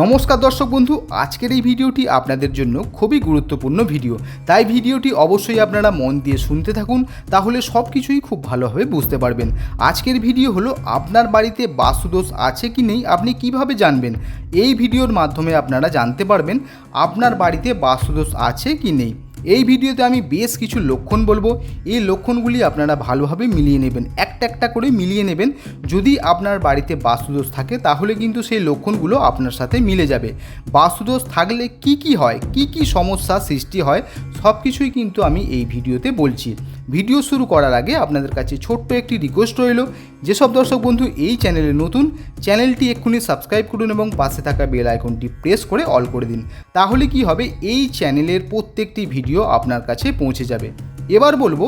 নমস্কার দর্শক বন্ধু, আজকের এই ভিডিওটি আপনাদের জন্য খুবই গুরুত্বপূর্ণ ভিডিও। তাই ভিডিওটি অবশ্যই আপনারা মন দিয়ে শুনতে থাকুন, তাহলে সব কিছুই খুব ভালোভাবে বুঝতে পারবেন। আজকের ভিডিও হলো, আপনার বাড়িতে বাস্তুদোষ আছে কি নেই, আপনি কীভাবে জানবেন? এই ভিডিওর মাধ্যমে আপনারা জানতে পারবেন, আপনার বাড়িতে বাস্তুদোষ আছে কি নেই। এই ভিডিওতে আমি বেশ কিছু লক্ষণ বলব। এই লক্ষণগুলি আপনারা ভালোভাবে মিলিয়ে নেবেন। একটা একটা করে মিলিয়ে নেবেন। যদি আপনার বাড়িতে বাস্তুদোষ থাকে, তাহলে কিন্তু সেই লক্ষণগুলো আপনার সাথে মিলে যাবে। বাস্তুদোষ থাকলে কি কি হয়? কি কি সমস্যা সৃষ্টি হয়? সব কিছুই কিন্তু আমি এই ভিডিওতে বলছি। ভিডিও শুরু করার আগে আপনাদের কাছে ছোট্ট একটি রিকোয়েস্ট রইল। যেসব দর্শক বন্ধু এই চ্যানেলে নতুন, চ্যানেলটি এক্ষুনি সাবস্ক্রাইব করুন এবং পাশে থাকা বেল আইকনটি প্রেস করে অল করে দিন। তাহলে কি হবে? এই চ্যানেলের প্রত্যেকটি ভিডিও আপনার কাছে পৌঁছে যাবে। এবার বলব,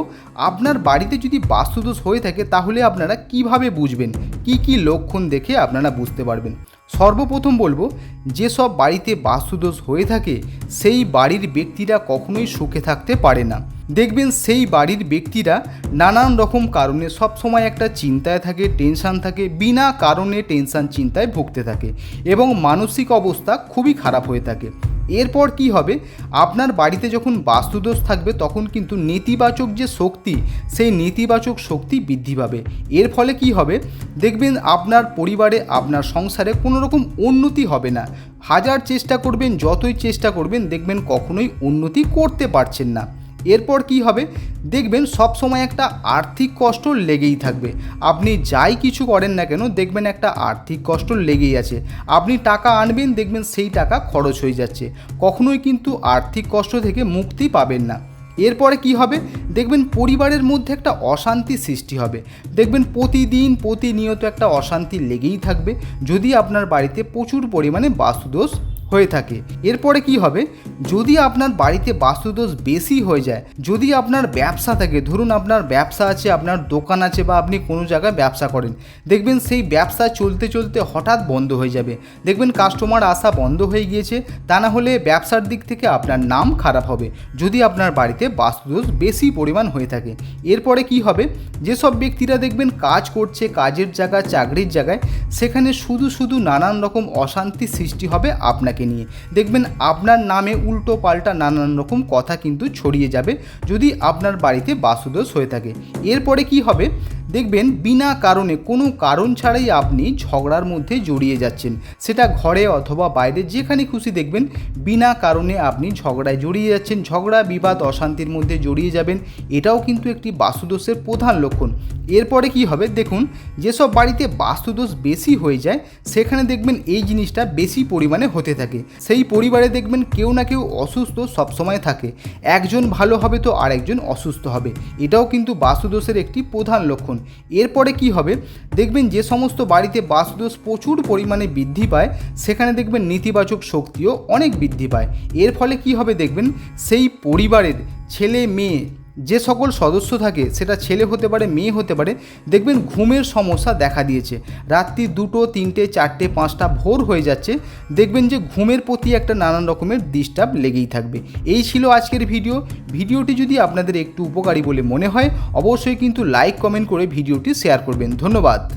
আপনার বাড়িতে যদি বাস্তুদোষ হয়ে থাকে, তাহলে আপনারা কীভাবে বুঝবেন? কি কি লক্ষণ দেখে আপনারা বুঝতে পারবেন? সর্বপ্রথম বলব, যেসব বাড়িতে বাস্তুদোষ হয়ে থাকে, সেই বাড়ির ব্যক্তিরা কখনোই সুখে থাকতে পারে না। দেখবেন সেই বাড়ির ব্যক্তিরা নানান রকম কারণে সবসময় একটা চিন্তায় থাকে টেনশান থাকে, বিনা কারণে টেনশান চিন্তায় ভুগতে থাকে এবং মানসিক অবস্থা খুবই খারাপ হয়ে থাকে। এরপর কি হবে? আপনার বাড়িতে যখন বাস্তুদোষ থাকবে, তখন কিন্তু নেতিবাচক যে শক্তি, সেই নেতিবাচক শক্তি বৃদ্ধি পাবে। এর ফলে কি হবে? দেখবেন আপনার পরিবারে, আপনার সংসারে কোনো রকম উন্নতি হবে না। হাজার চেষ্টা করবেন, যতই চেষ্টা করবেন, দেখবেন কখনোই উন্নতি করতে পারছেন না। এরপর কি হবে? দেখবেন সব সময় একটা আর্থিক কষ্ট লেগেই থাকবে। আপনি যাই কিছু করেন না কেন, দেখবেন একটা আর্থিক কষ্ট লেগেই আছে। আপনি টাকা আনবেন, দেখবেন সেই টাকা খরচ হয়ে যাচ্ছে। কখনোই কিন্তু আর্থিক কষ্ট থেকে মুক্তি পাবেন না। এরপরে কি হবে? দেখবেন পরিবারের মধ্যে একটা অশান্তি সৃষ্টি হবে। দেখবেন প্রতিদিন প্রতিনিয়ত একটা অশান্তি লেগেই থাকবে। যদি আপনার বাড়িতে প্রচুর পরিমাণে বাস্তুদোষ হয়ে থাকে। এরপরে কি হবে? যদি আপনার বাড়িতে বাস্তুদোষ বেশি হয়ে যায়, যদি আপনার ব্যবসা থাকে, ধরুন আপনার ব্যবসা আছে, আপনার দোকান আছে বা আপনি কোনো জায়গায় ব্যবসা করেন, দেখবেন সেই ব্যবসা চলতে চলতে হঠাৎ বন্ধ হয়ে যাবে। দেখবেন কাস্টমার আসা বন্ধ হয়ে গিয়েছে, তা না হলে ব্যবসার দিক থেকে আপনার নাম খারাপ হবে, যদি আপনার বাড়িতে বাস্তুদোষ বেশি পরিমাণ হয়ে থাকে। এরপরে কি হবে? যেসব ব্যক্তিরা দেখবেন কাজ করছে, কাজের জায়গা চাকরির জায়গায়, সেখানে শুধু শুধু নানান রকম অশান্তি সৃষ্টি হবে আপনাকে। নিয়ে। দেখবেন আপনার নামে উল্টো পাল্টা নানান রকম কথা কিন্তু ছড়িয়ে যাবে যদি আপনার বাড়িতে বাসুদোষ হয়ে থাকে। এরপরে কি হবে? দেখবেন বিনা কারণে, কোনো কারণ ছাড়াই আপনি ঝগড়ার মধ্যে জড়িয়ে যাচ্ছেন। সেটা ঘরে অথবা বাইরে যেখানে খুশি দেখবেন, বিনা কারণে আপনি ঝগড়ায় জড়িয়ে যাচ্ছেন। ঝগড়া, বিবাদ, অশান্তির মধ্যে জড়িয়ে যাবেন, এটাও কিন্তু একটি বাস্তুদোষের প্রধান লক্ষণ। এরপরে কি হবে? দেখুন, যেসব বাড়িতে বাস্তুদোষ বেশি হয়ে যায়, সেখানে দেখবেন এই জিনিসটা বেশি পরিমাণে হতে থাকে। সেই পরিবারে দেখবেন কেউ না কেউ অসুস্থ সবসময় থাকে। একজন ভালো হবে তো আরেকজন অসুস্থ হবে। এটাও কিন্তু বাস্তুদোষের একটি প্রধান লক্ষণ। এরপরে কি হবে? দেখবেন যে সমস্ত বাড়িতে বাসদোষ প্রচুর পরিমাণে বৃদ্ধি পায়, সেখানে দেখবেন নেতিবাচক শক্তিও অনেক বৃদ্ধি পায়। এর ফলে কি হবে দেখবেন? সেই পরিবারের ছেলে মেয়ে যে সকল সদস্য থাকে, সেটা ছেলে হতে পারে, মেয়ে হতে পারে, দেখবেন ঘুমের সমস্যা দেখা দিয়েছে। রাত্রি দুটো, তিনটে, চারটে, পাঁচটা ভোর হয়ে যাচ্ছে, দেখবেন যে ঘুমের প্রতি একটা নানান রকমের ডিস্টার্ব লেগেই থাকবে। এই ছিল আজকের ভিডিও ভিডিওটি যদি আপনাদের একটু উপকারী বলে মনে হয়, অবশ্যই কিন্তু লাইক কমেন্ট করে ভিডিওটি শেয়ার করবেন। ধন্যবাদ।